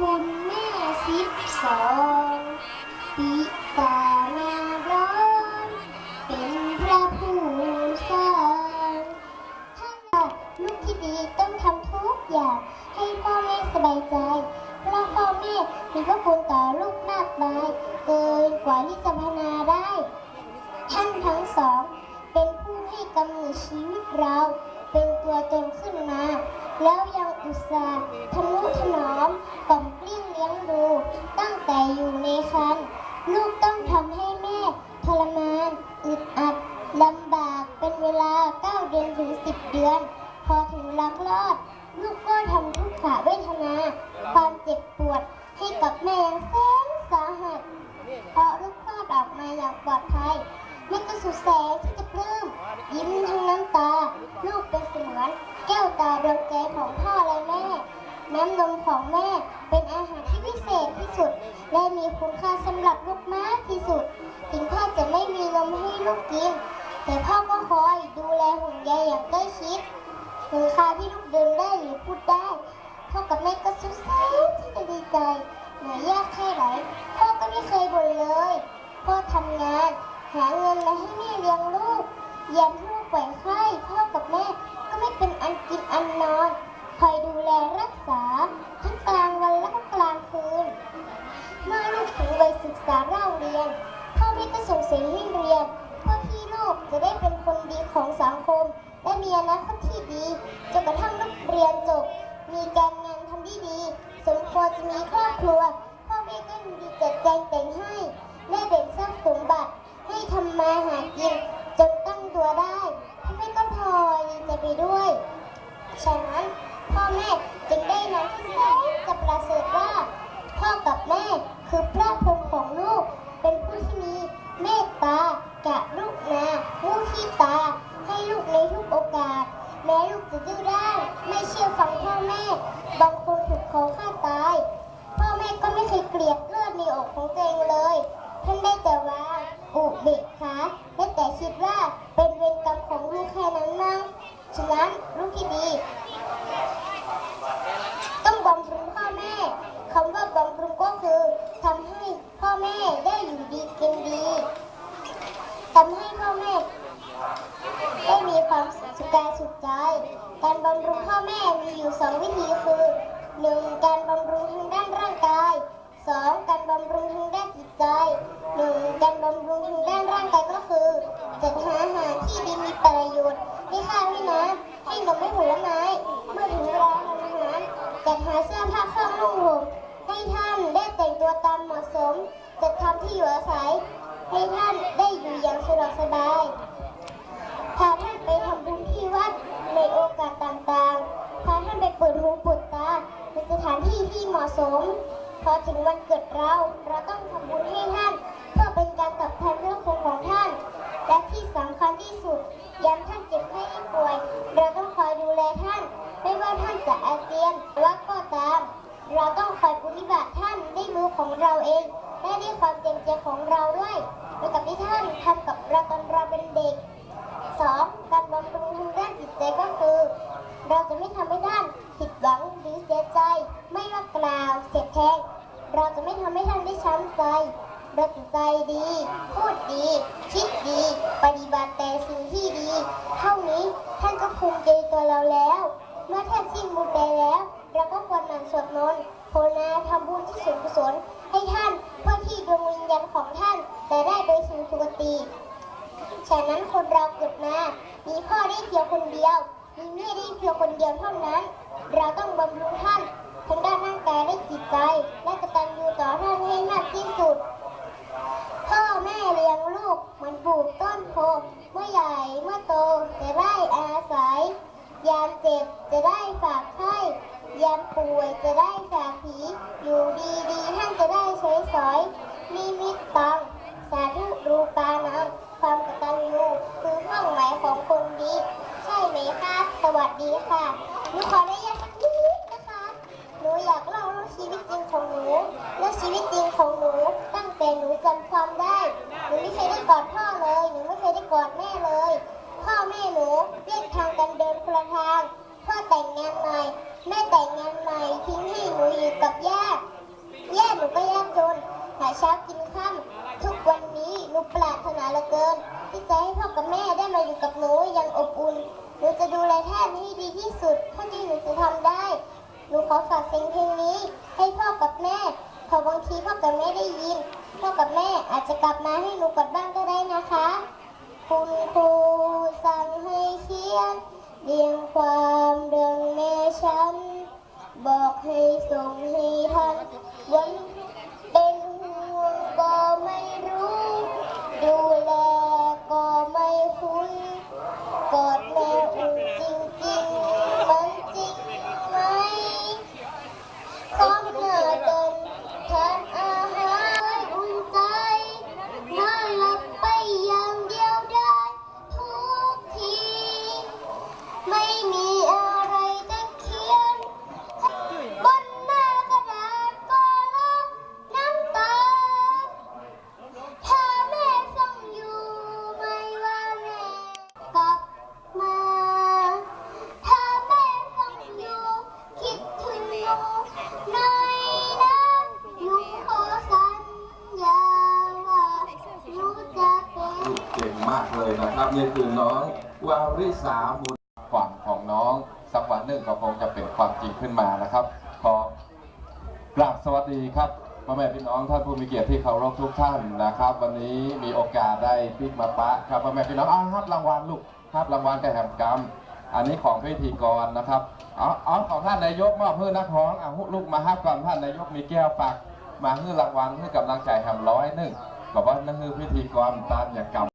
คุณแม่สิบสองปิตามาร้อนเป็นพระผู้สร้างถ้าลูกที่ดีต้องทำทุกอย่าง ให้พ่อแม่สบายใจ เพราะพ่อแม่มีพระคุณต่อลูกมากมายเกินกว่าที่จะพรรณนาได้ ท่านทั้งสอง เป็นผู้ให้กำเนิดชีวิตเรา เป็นตัวตนขึ้นมา แล้วยังอุตส่าห์ทนุถนอมกล่อมเกลี้ยงเลี้ยงดูตั้งแต่อยู่ในครรภ์ลูกต้องทำให้แม่ทรมานอึดอัดลำบากเป็นเวลา 9 เดือนถึง 10 เดือน พอถึงลักรอด ลูกก็ทำทุกขเวทนา ความเจ็บปวดให้กับแม่อย่างแสนสาหัสเพราะลูกคลอดออกมาอย่างปลอดภัย แม่ก็สุดแสนที่จะปลื้มยิ้มทั้งน้ำตา ลูกเป็นเสมือนแก้วตาดวงใจของพ่อและแม่ น้ำนมของแม่เป็นอาหารที่พิเศษที่สุด และมีคุณค่าสำหรับลูกมากที่สุด ถึงพ่อจะไม่มีนมให้ลูกกิน แต่พ่อก็คอยดูแลห่วงใยอย่างใกล้ชิดถึงคราวที่ลูกเดินได้หรือพูดได้พ่อกับแม่ก็สุดแสนที่จะดีใจเหนื่อยยากแค่ไหนพ่อก็ไม่เคยบ่นเลย พ่อทำงาน หาเงินมาให้แม่เลี้ยงลูกยันลูกป่วยไข้พ่อกับแม่ก็ไม่เป็นอันกินอันนอน คอยดูแลรักษา ฉะนั้น พ่อแม่จึงได้นำที่แสนจะประเสริฐว่า พ่อกับแม่คือพระพรหมของลูก เป็นผู้ที่มีเมตตาแกะรุณามุทิตา ให้ลูกในทุกโอกาส แม้ลูกจะดื้อด้านไม่เชื่อฟังพ่อแม่ บางคนถูกเขาฆ่าตาย พ่อแม่ก็ไม่เคยเกลียดเลือดในอกของตัวเองเลยท่านได้แต่ว่าอุเบกขาและแต่คิดว่าเป็นเวรกรรมของลูกแค่นั้นมั้ง ฉะนั้นลูกที่ดี ต้องบำรุงพ่อแม่คำว่าบำรุงก็คือทำให้พ่อแม่ได้อยู่ดีกินดีทำให้พ่อแม่ได้มีความสุขกายสุขใจ การบำรุงพ่อแม่มีอยู่สองวิธีคือหนึ่งการบำรุงทางด้านร่างกายสองการบำรุงทางด้านจิตใจหนึ่งการบำรุงทางด้านร่างกายก็คือจัดหาอาหารที่ดีมีประโยชน์ให้ข้า วให้น้ำให้นมให้ผลไม้ เมื่อถึงเวลาทานอาหารจัดหาเสื้อผ้าเครื่องนุ่งห่มให้ท่านได้แต่งตัวตามเหมาะสมจัดทำที่อยู่อาศัย ให้ท่านได้อยู่อย่างสะดวกสบายพาท่านไปทำบุญที่วัดในโอกาสต่างๆพาท่านไปเปิดหูเปิดตาในสถานที่ที่เหมาะสม พอถึงวันเกิดเรา เราต้องทำบุญให้ท่าน เพื่อเป็นการตอบแทนพระคุณของท่าน และที่สำคัญที่สุด ยามท่านเจ็บไข้ได้ป่วย เราต้องคอยดูแลท่าน ไม่ว่าท่านจะอาเจียนว่าก็ตาม เราต้องคอยปฏิบัติท่านด้รู้ของเราเองและด้วยความเต็มใจของเราด้วยเหมือนกับที่ท่านทำกับเราตอนเราเป็นเด็กสองการบำรุงทางด้านจิตใจก็คือ เราจะไม่ทำให้ท่านผิดหวังหรือเสียใจ ไม่ว่ากล่าวเสียแทงเราจะไม่ทำให้ท่านได้ช้ำใจเราจะใจดี พูดดี คิดดีปฏิ ภูมิใจตัวเราแล้ว เมื่อท่านสิ้นบุญไปแล้ว เราก็ควรหมั่นสวดมนต์ภาวนาทำบุญที่สูงกุศลให้ท่านเพื่อที่ดวงวิญญาณของท่านจะได้ไปสู่สุคติฉะนั้นคนเราเกิดมามีพ่อได้เพียงคนเดียว มีแม่ได้เพียงคนเดียวเท่านั้น เราต้องบำรุงท่านทั้งด้านร่างกายและจิตใจ และกตัญญูต่อท่านให้มากที่สุด พ่อแม่เลี้ยงลูกเหมือนปลูกต้นโพเมื่อใหญ่เมื่อโตจะได้อาศัย ยามเจ็บจะได้ฝากไข้ยามป่วยจะได้ฝากผี อยู่ดีๆท่านจะได้ใช้ สอย มีมิตรตังสาธุรูปานังความกตัญญูคือเป้าหมายของคนดี ใช่ไหมคะสวัสดีค่ะหนูขอได้ยาสักนิดนะคะหนูอยากเล่าเรื่องชีวิตจริงของหนูและชีวิตจริงของหนู ตั้งแต่หนูจำความได้หนูไม่เคยได้กอดพ่อเลยหนูไม่เคยได้กอดแม่เลย พ่อแม่หนูแยกทางกันเดินคนละทางพ่อแต่งงานใหม่แม่แต่งงานใหม่ทิ้งให้หนูอยู่กับย่า แย่หนูก็ยากจน หาเช้ากินค่ำทุกวันนี้หนูปรารถนาเหลือเกิน ที่จะให้พ่อกับแม่ได้มาอยู่กับหนูอย่างอบอุ่น หนูจะดูแลแท่นให้ดีที่สุดเท่าที่หนูจะทำได้ หนูขอฝากเพลงเพลงนี้ ให้พ่อกับแม่พอบางทีพ่อกับแม่ได้ยิน พ่อกับแม่อาจจะกลับมาให้หนูกดบ้างก็ได้นะคะ คุณครูสั่งให้เขียนเรียงความเรื่องแม่ฉัน บอกให้ส่งให้ทัน วั นี่คือน้องวาริสาบุญฝันของน้องสักวันหนึ่งก็คงจะเป็นความจริงขึ้นมานะครับ ขอกราบสวัสดีครับพ่อแม่พี่น้องท่านผู้มีเกียรติที่เคารพทุกท่านนะครับ วันนี้มีโอกาสได้ปิกมาปะครับพ่อแม่พี่น้องอ้าวรับรางวัลลูกครับรางวัลแก่แห่งกรรม อันนี้ของพิธีกรนะครับอาเอของท่านนายกมอบเพื่อนักร้องเอาลูกมาฮับก่อนท่านนายกมีแก้วฝากมาให้รางวัลให้กำลังใจแห่งร้อยหนึ่งบอกว่านั่นคือพิธีกรตามอย่างกรรม